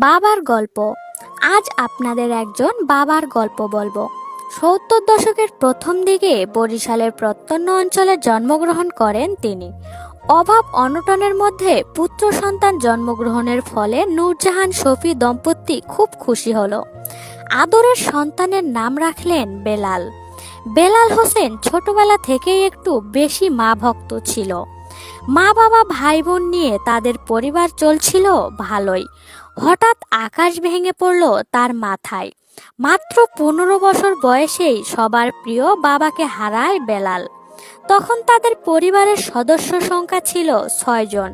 বাবার গল্প। আজ আপনাদের একজন বাবার গল্প বলব। সত্তর দশকের প্রথম দিকে বরিশালের প্রত্যন্ন অঞ্চলে জন্মগ্রহণ করেন তিনি। অভাব অনটনের মধ্যে পুত্র সন্তান জন্মগ্রহণের ফলে নূরজাহান শফি দম্পতি খুব খুশি হলো। আদরের সন্তানের নাম রাখলেন বেলাল। বেলাল হোসেন ছোটবেলা থেকেই একটু বেশি মা ভক্ত ছিল। মা বাবা ভাই বোন নিয়ে তাদের পরিবার চলছিল ভালোই। হঠাৎ আকাশ ভেঙে পড়ল তার মাথায়। মাত্র পনেরো বছর বয়সেই সবার প্রিয় বাবাকে হারায় বেলাল। তখন তাদের পরিবারের সদস্য সংখ্যা ছিল ছয়জন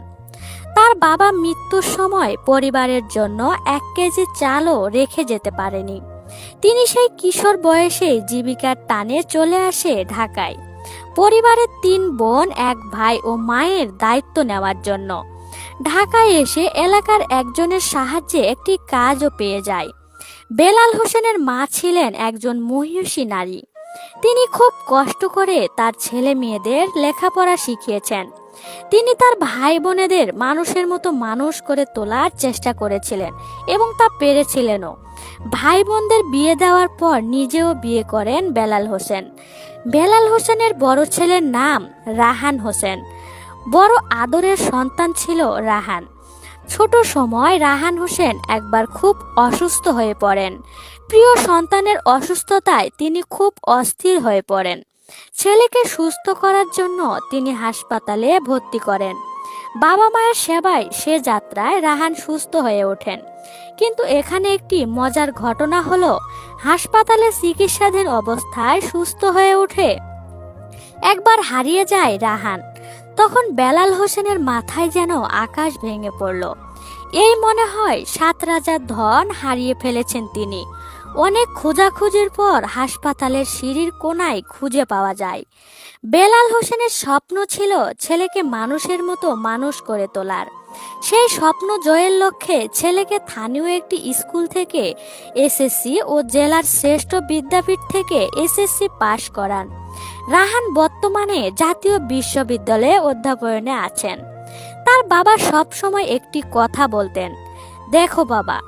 তার বাবা মৃত্যুর সময় পরিবারের জন্য এক কেজি চালও রেখে যেতে পারেনি। তিনি সেই কিশোর বয়সে জীবিকার টানে চলে আসে ঢাকায়। পরিবারের তিন বোন, এক ভাই ও মায়ের দায়িত্ব নেওয়ার জন্য। ঢাকায় এসে এলাকার একজনের সাহায্যে একটি কাজও পেয়ে যায়। বেলাল হোসেনের মা ছিলেন একজন মহিষী নারী। তিনি খুব কষ্ট করে তার ছেলে মেয়েদের লেখাপড়া শিখিয়েছেন। তিনি তার ভাই বোনেদের মানুষের মতো মানুষ করে তোলার চেষ্টা করেছিলেন এবং তা পেরেছিলেনও। ভাই বোনদের বিয়ে দেওয়ার পর নিজেও বিয়ে করেন বেলাল হোসেন। বেলাল হোসেনের বড় ছেলের নাম রাহান হোসেন। বড় আদরের সন্তান ছিল রাহান। ছোট সময় রাহান হোসেন একবার খুব অসুস্থ হয়ে পড়েন। প্রিয় সন্তানের অসুস্থতায় তিনি খুব অস্থির হয়ে পড়েন। ছেলেকে সুস্থ করার জন্য তিনি হাসপাতালে ভর্তি করেন। বাবা মায়ের সেবায় সে যাত্রায় রাহান সুস্থ হয়ে ওঠেন। কিন্তু এখানে একটি মজার ঘটনা হলো, হাসপাতালে চিকিৎসাধীন অবস্থায় সুস্থ হয়ে ওঠে। একবার হারিয়ে যায় রাহান। তখন বেলাল হোসেনের মাথায় যেন আকাশ ভেঙে পড়ল। এই মনে হয় সাত রাজার ধন হারিয়ে ফেলেছেন তিনি। অনেক খোঁজাখুঁজির পর হাসপাতালের সিঁড়ির কোনায় খুঁজে পাওয়া যায়। বেলাল হোসেনের স্বপ্ন ছিল ছেলেকে মানুষের মতো মানুষ করে তোলার। সেই স্বপ্ন জয়ের লক্ষ্যে ছেলেকে স্থানীয় একটি স্কুল থেকে এসএসসি ও জেলার শ্রেষ্ঠ বিদ্যাপীঠ থেকে এসএসসি পাশ করান। রাহান বর্তমানে জাতীয় বিশ্ববিদ্যালয়ে অধ্যাপনে আছেন। তার বাবা সব সময় একটি কথা বলতেন, দেখো বাবা,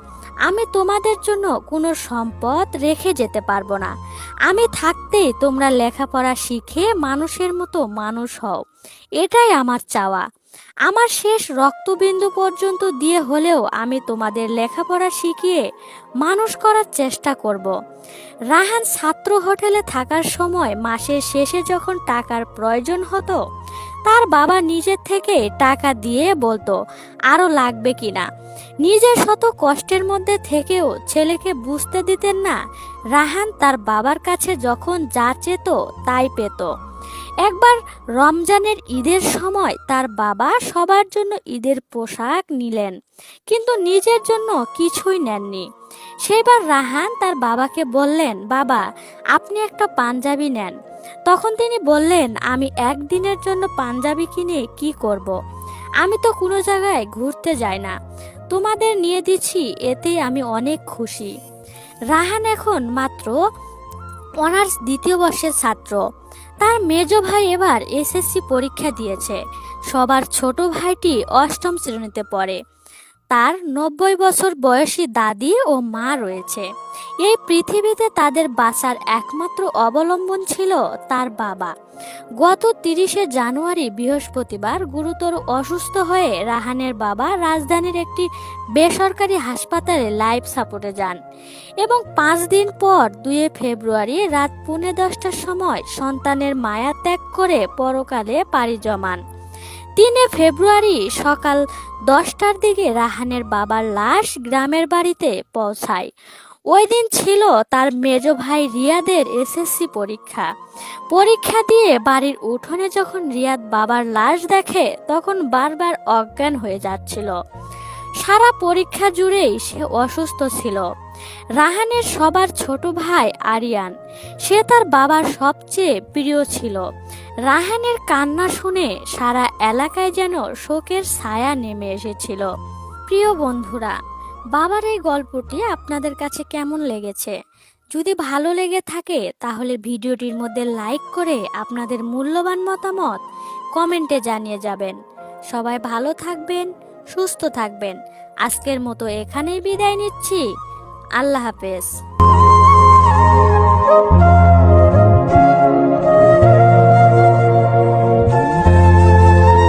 আমি তোমাদের জন্য কোনো সম্পদ রেখে যেতে পারব না। আমি থাকতেই তোমরা লেখাপড়া শিখে মানুষের মতো মানুষ হও। এটাই আমার চাওয়া। আমার শেষ রক্তবিন্দু পর্যন্ত দিয়ে হলেও আমি তোমাদের লেখাপড়া শিখিয়ে মানুষ করার চেষ্টা করব। রাহান ছাত্র হোটেলে থাকার সময় মাসের শেষে যখন টাকার প্রয়োজন হতো, তার বাবা নিজের থেকে টাকা দিয়ে বলতো আরও লাগবে কিনা নিজের শত কষ্টের মধ্যে থেকেও ছেলেকে বুঝতে দিতেন না, রাহান তার বাবার কাছে যখন যা চেত তাই পেত একবার রমজানের ঈদের সময় তার বাবা সবার জন্য ঈদের পোশাক নিলেন, কিন্তু নিজের জন্য কিছুই নেননি। সেবার রাহান তার বাবাকে বললেন, বাবা, আপনি একটা পাঞ্জাবি নেন। তখন তিনি বললেন, আমি একদিনের জন্য পাঞ্জাবি কিনে কি করব। আমি তো কোনো জায়গায় ঘুরতে যাই না। তোমাদের নিয়ে দিচ্ছি, এতেই আমি অনেক খুশি। রাহান এখন মাত্র অনার্স দ্বিতীয় বর্ষের ছাত্র। তার মেজ ভাই এবার এসএসসি পরীক্ষা দিয়েছে। সবার ছোট ভাইটি অষ্টম শ্রেণীতে পড়ে। তার নব্বই বছর বয়সী দাদি ও মা রয়েছে। এই পৃথিবীতে তাদের বাঁচার একমাত্র অবলম্বন ছিল তার বাবা। গত তিরিশে জানুয়ারি বৃহস্পতিবার গুরুতর অসুস্থ হয়ে রাহানের বাবা রাজধানীর একটি বেসরকারি হাসপাতালে লাইফ সাপোর্টে যান এবং পাঁচ দিন পর দুয়ে ফেব্রুয়ারি রাত পুনে দশটার সময় সন্তানের মায়া ত্যাগ করে পরকালে পাড়ি জমান। তিনে ফেব্রুয়ারি সকাল দশটার দিকে রাহানের বাবার লাশ গ্রামের বাড়িতে পৌঁছায়। ওই দিন ছিল তার মেজ ভাই রিয়াদের এসএসসি পরীক্ষা। পরীক্ষা দিয়ে বাড়ির উঠোনে যখন রিয়াদ বাবার লাশ দেখে, তখন বারবার অজ্ঞান হয়ে যাচ্ছিল। সারা পরীক্ষা জুড়েই সে অসুস্থ ছিল। রাহানের সবার ছোট ভাই আরিয়ান, সে তার বাবার সবচেয়ে প্রিয় ছিল। রাহানের কান্না শুনে সারা এলাকায় যেন শোকের ছায়া নেমে এসেছিল। প্রিয় বন্ধুরা বাবার এই গল্পটি আপনাদের কাছে কেমন লেগেছে? যদি ভালো লেগে থাকে, তাহলে ভিডিওটির মধ্যে লাইক করে আপনাদের মূল্যবান মতামত কমেন্টে জানিয়ে যাবেন। সবাই ভালো থাকবেন, সুস্থ থাকবেন। আজকের মতো এখানেই বিদায় নিচ্ছি। আল্লাহ হাফেজ।